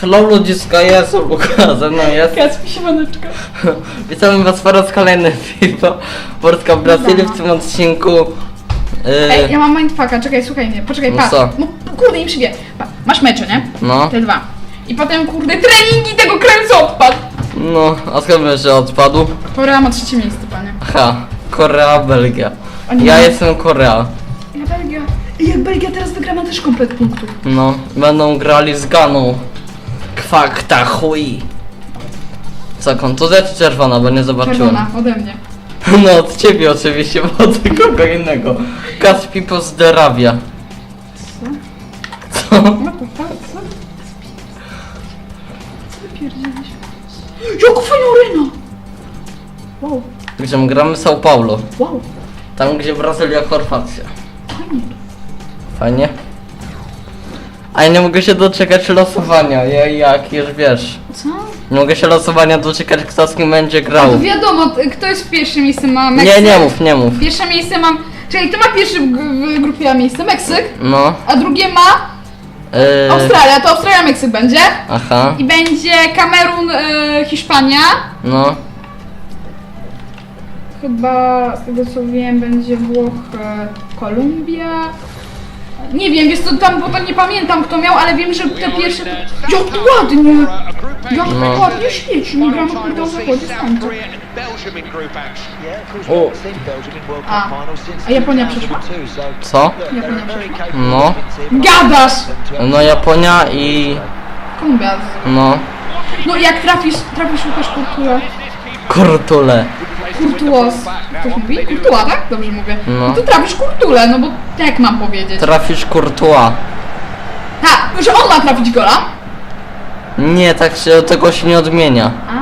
Hello ludziska, ja jestem Luka, ze mną jest. Kacpi siemaneczka. Witamy was po raz kolejny FIFA Polska w Brazylii w tym odcinku. Ej, Yy, ja mam mindfucka, czekaj, słuchaj mnie, poczekaj, No patrz. co? No kurde, nie przybie. Pa, masz mecze, nie? no, Te dwa. I potem, kurde, treningi tego co odpadł. no, a skąd wiesz, że odpadł? Korea ma trzecie miejsce, panie. Aha, Korea, Belgia. Nie. Ja jestem Korea. Ja Belgia. I jak Belgia teraz wygra, ma też komplet punktów. No, będą grali z Ganą. Kwakta chuj. Co, kontuzja czy czerwona, bo nie zobaczyłem. Czerwona, ode mnie. No od ciebie oczywiście, bo od kogo innego. Kaspi pozdrawia. Co? Co? What the fuck? Co? Co ty pierdzielisz? Jaką fajną arenę! Wow, Gdzie my gramy São Paulo. wow, Tam gdzie Brazylia, Chorwacja. fajnie. Fajnie? A ja nie mogę się doczekać losowania, ja jak już wiesz. Co? Nie mogę się losowania doczekać kto z kim będzie grał. wiadomo, t- kto jest w pierwszym miejscu ma Meksyk. Nie, nie mów, nie mów. Pierwsze miejsce mam. Czyli kto ma pierwszy w, g- w grupie miejsce? Meksyk. No. A drugie ma Yy, Australia, to Australia, Meksyk będzie. aha, I będzie Kamerun, y, Hiszpania. no. Chyba z tego co wiem będzie Włoch, y, Kolumbia. Nie wiem, jest to tam, bo to nie pamiętam kto miał, ale wiem, że te pierwsze... Jak ładnie! Jak No. ładnie świeci, nie gramy kurde o zachodzie słońca. O. A, a Japonia przeszła? Co? Japonia przeszła. No. Gadasz! No Japonia i... Kolumbia. no. No jak trafisz, trafisz Łukasz Kurtuła. Kurtule. Kurtuos. Ktoś mówi? Kurtuła, tak? Dobrze mówię. No. No to trafisz Kurtulę, no bo jak mam powiedzieć? Trafisz Courtois. Ha, że on ma trafić gola? Nie, tak się tego się nie odmienia. A,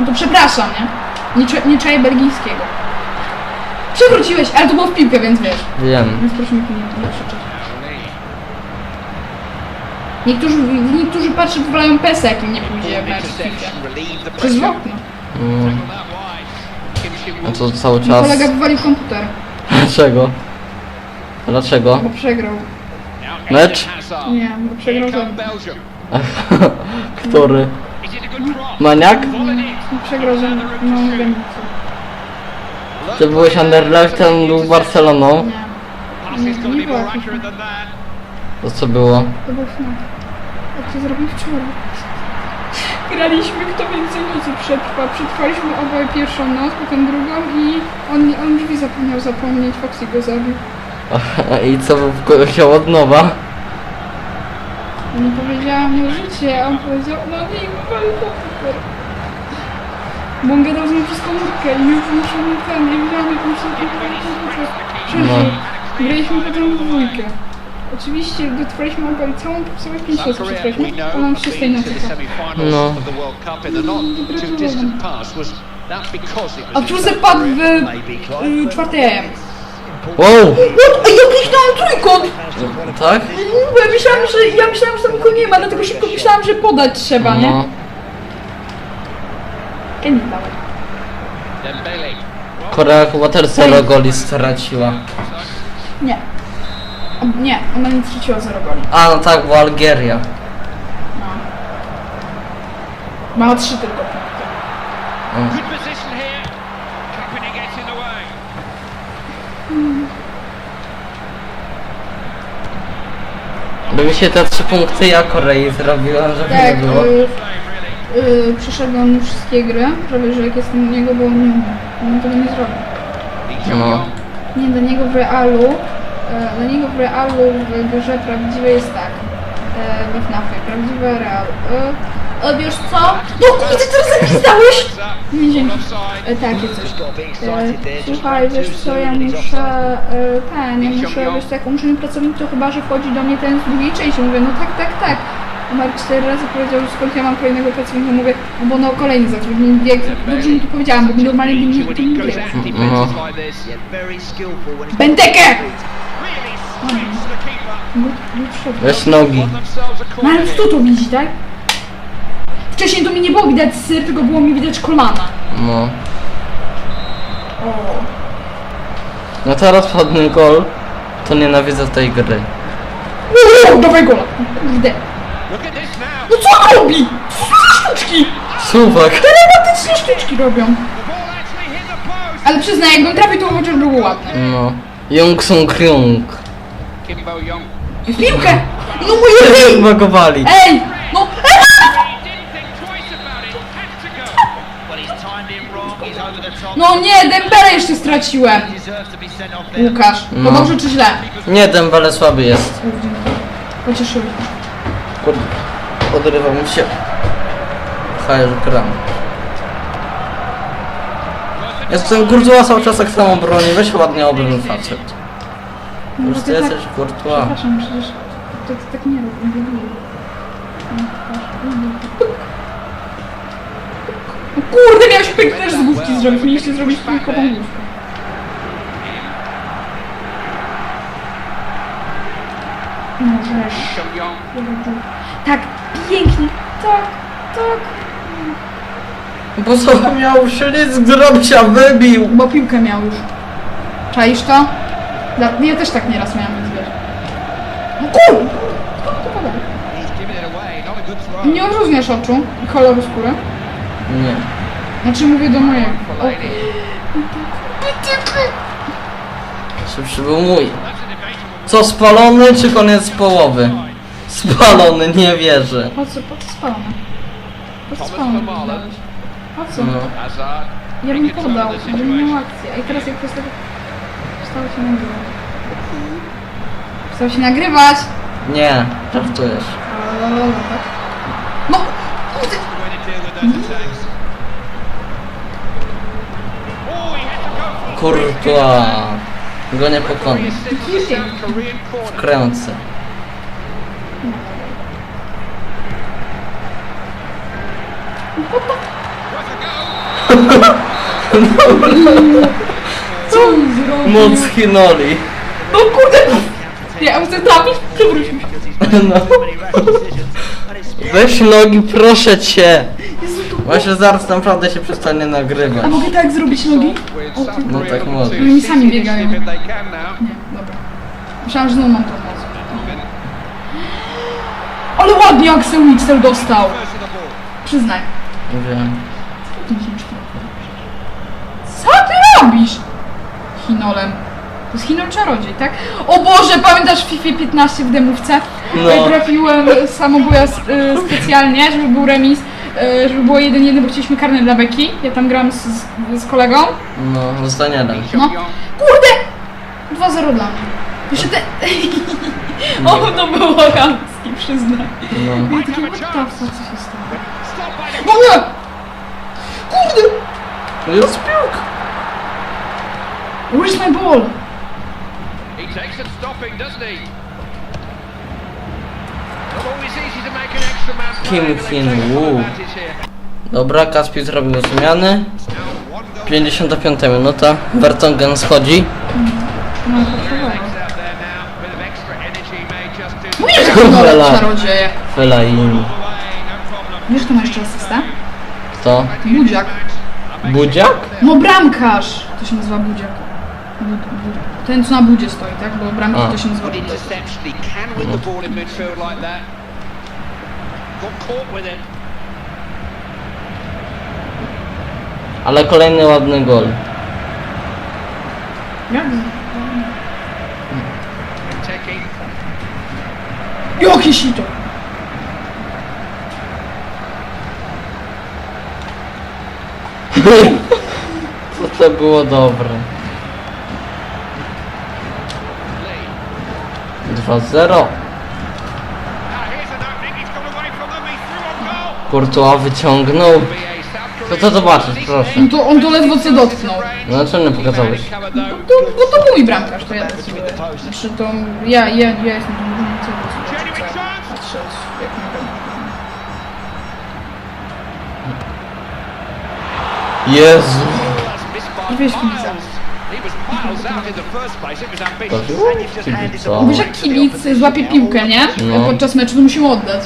no to przepraszam, nie? Nie, cze- nie czaję belgijskiego. Przewróciłeś, ale to było w piłkę, więc wiesz. Wiem. Więc proszę mi tu nie, nie krzyczeć. Niektórzy, niektórzy patrzą, wolają PESA, jak im nie pójdzie mecz w piłkę. Przez okno. Mm. A to cały Mój czas... kolega wywalił komputer, Dlaczego? Dlaczego? bo przegrał. Mecz? Nie, bo przegrał. Który? Maniak? No, Przegrał ze mną. No, wiem. Ty byłeś Anderlechtem, był Barceloną. Nie. Nie, to nie było jakieś... To co było? To był FNAF. Jak to zrobił wczoraj. Graliśmy kto więcej nocy przetrwa. Przetrwaliśmy obaj pierwszą noc, potem drugą i on, on drzwi zapomniał zapomnieć, Foxy go zabił. I co chciał od nowa? Nie powiedziałam mu życie, a on powiedział, no nie, wywalił komputer. Bo on gadał z nim przez komórkę i już muszę mu ten, nie wiedziałam jak muszę. No. Graliśmy potem w dwójkę. Oczywiście dotrwaliśmy obaj całą, całe pięć lat przetrwaliśmy, a nam się z tej nocy No. A Truzek padł w y, czwartej AM. Wow! What? Ej, ja kliknąłem trójkąt! Tak? Bo ja myślałam, że, ja myślałam, że tam go nie ma, dlatego szybko myślałam, że podać trzeba, nie? No. Kenny dawaj. Korea chyba też zero goli straciła. Nie. O, nie, ona nie straciła 0 goli. A no tak, bo Algieria. No. Ma 3 tylko punkty. Mm. Mi się te trzy punkty ja Korei zrobiłem, żeby Tak, nie było. y, y, przeszedłem wszystkie gry, prawie że jak jestem u niego, bo on nie umie. On tego nie zrobił. No. Nie, dla niego w realu, e, dla niego w realu w grze prawdziwej jest tak. E, we FNAFie, prawdziwe real. E, wiesz co? No kurde, ty teraz zapisałeś! Nie, dzięki. E, takie coś. E, słuchaj, wiesz co, ja muszę, e, ten, ja muszę, wiesz co, jak umrze pracownik, to chyba, że wchodzi do mnie ten z drugiej części. Mówię, no tak, tak, tak. Mark cztery razy powiedział, że skąd ja mam kolejnego pracownika, mówię, no bo no kolejny zatrudnienie, jak dobrze mi to powiedziałam, bo mi normalnie by nie. No. Bentekę! No, no nogi. No ale kto to widzi, tak? Wcześniej to mi nie było widać syr, tylko było mi widać kolana. No. O. No teraz padny gol. To nienawidzę tej gry. Uuu, dawaj gola! Kurde. No co on robi? Co za sztuczki? Suwak. Telepatycznie sztuczki robią. Ale przyznaj, jakbym trafił, to chociaż było ładne. No. Jung Sung Kyung. Kimbo piłkę! No moje Zbagowali. Ej! No nie, Dembele jeszcze straciłem. Łukasz, to No. dobrze czy źle? Nie, Dembele słaby jest. Pocieszyłem. Kurde. Odrywał mi się. Hajer gram. Jestem Courtois cały czas tak samo broni. Weź ładnie obroń facet. Już ty jesteś Courtois. Przepraszam, przecież to, to tak nie robię. nie lubię. No Kurde, pięknie też z główki zrobić. Mieliście zrobić piłkową główkę. Możesz. Young. Tak, pięknie. Tak, tak. Bo co miał ślizg zrobić, a wybił. Bo piłkę miał już. Czaisz to? Dla- Ja też tak nieraz miałam, więc wiesz. No! Skąd to. Nie odróżniasz oczu i koloru skóry? Nie. Znaczy mówię do mojego. Szybszy był mój. Co, spalony czy koniec połowy? Spalony, nie wierzę. Po co, po co spalone? Po co dałeś? Po co? No. Ja bym podał, the gdybym miał akcję. A i teraz jak przestało przestało się nagrywać. Przestało się nagrywać! Nie, żartujesz. Lalalala, tak? No! Kurde! To go nie pokona. He assists the South Korean corner. Kręcę. Co on zrobił? Moc Hinoli. O kurde! Ja chcę trafić, przewrócił się. No. Weź nogi, proszę cię. Właśnie zaraz naprawdę się przestanie nagrywać. A mogę tak zrobić nogi? O, ty- No tak może. Oni sami biegają. Nie, dobra. Myślałam, że znowu mam to moc. Ale ładnie Axel Wixel dostał! Przyznaj. Wiem. Co ty robisz? Chinolem. To jest Chinol czarodziej, tak? O Boże, pamiętasz w FIFA 15 w demówce? No. No. Trafiłem samobuja y, specjalnie, żeby był remis, żeby było 1-1, bo chcieliśmy karny dla Beki. Ja tam grałem z, z, kolegą. No, z Danielem. No. Kurde! 2-0 dla mnie. Jeszcze te... o, to było chamskie, przyznaj. No. Ja takie, what the fuck, co się stało? No nie! Kurde! Jest piłka. Where's my ball? He takes some stopping, doesn't he? Kim Hin Woo. Dobra, Kaspiu zrobił zmiany. Now one goal 55 minuta. Vertonghen schodzi. No, Mówię, że Kurwa, Chinole la. czarodzieje. Fellaini. away, no problem. Wiesz, kto ma jeszcze asystę? Kto? Budziak. Budziak? No bramkarz! To się nazywa Budziak. Bud. Ten, co na budzie stoi, tak? Bo bramkarz A. to się nazywa Good Budziak. interception. He can win the ball in midfield like that. Got caught with it. Ale kolejny ładny gol. Jak? Taking. Jakie sito! Co to było dobre. 2-0. Courtois wyciągnął. To co zobaczysz, proszę. On to, on to ledwo co dotknął. No dlaczego nie pokazałeś? No to, bo to mój bramkarz, to ja to sobie Znaczy to ja, ja, ja jestem tym znaczy, różnym jak. Jezu. Weź mi za. Mówisz jak kibic złapie piłkę, nie? No. Podczas meczu to musimy oddać.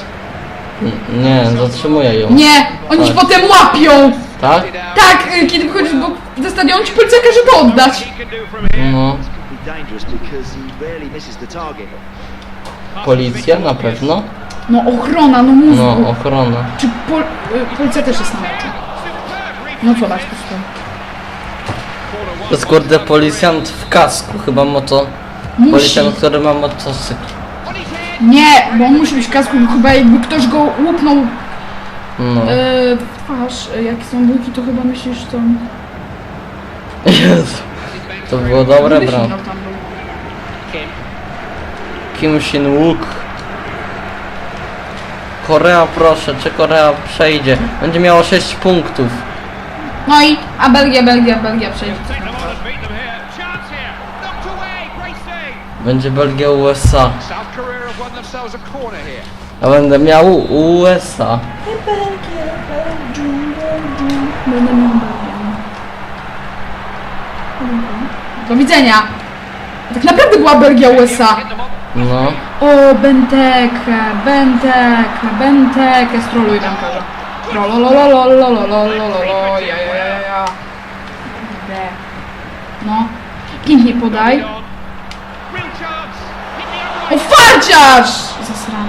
N- Nie, zatrzymuję ją. Nie! Oni tak. ci potem łapią! Tak? Tak, y, kiedy wychodzisz do, ze stadionu, ci policja każe to oddać. No. Policja na pewno? No ochrona, no mózgu. No, ochrona. Czy pol, y, policja też jest na meczu? No co masz tu? To jest kurde policjant w kasku, chyba moto... Musi. Policjant, który ma motocykl. Nie, bo on musi być w kasku, chyba jakby ktoś go łupnął No. e, w twarz, e, jak są bójki, to chyba myślisz, to... Jezu. To było dobre, tam był. Kim Shin Wook. Korea proszę, czy Korea przejdzie? Będzie miało 6 punktów. No i, a Belgia, Belgia, Belgia przejdzie. Będzie Belgia USA. South Korea have won themselves a corner here. A będę miał USA. Będę miał Belgię. Do widzenia! Tak naprawdę była Belgia USA. No. O, Benteke, Benteke, Benteke, stroluj bramkarza. Trololololololololololo, ja, ja, ja, ja. Kurde. No, pięknie podaj. O, farciarz! Zasrany.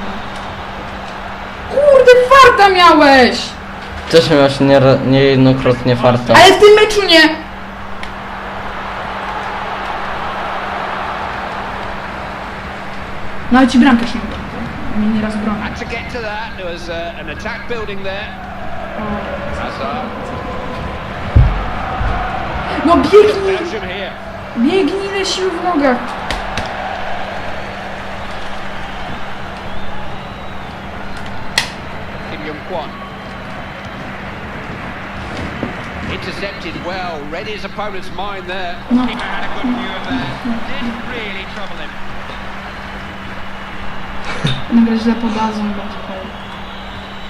Kurde, farta miałeś! Też miałeś nie, niejednokrotnie farta. Ale w tym meczu nie! No ale ci bramkarz nie broni. Mnie nieraz broni. No biegnij! Biegnij ile sił w nogach! Kim Young Kwan. Intercepted well, read his opponent's mind there. No. Keeper had a good view of that. Didn't really trouble him. Nagle źle podadzą.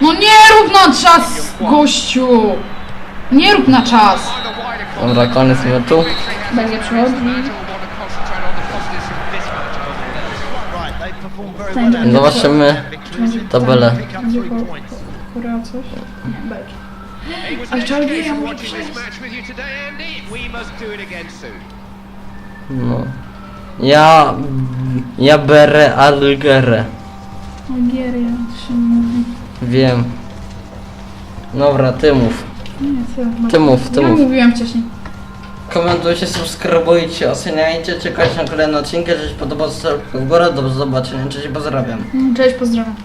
No nie rób na czas, gościu! Nie rób na czas. Dobra, koniec meczu. Będzie przychodni. No Zobaczymy tabelę. Będzie ko- ko- coś? Nie, Belgia. Ja muszę. No. Ja... Ja berę Algerę. Algieria to się mówi. Wiem. Dobra, ty mów. Nie, co? Ty mów, ty ja mów. mówiłem wcześniej. Komentujcie, subskrybujcie, oceniajcie, czekajcie na kolejne odcinki. Jeżeli się podoba, zostawcie w górę. Do zobaczenia, cześć, pozdrawiam. Cześć, pozdrawiam.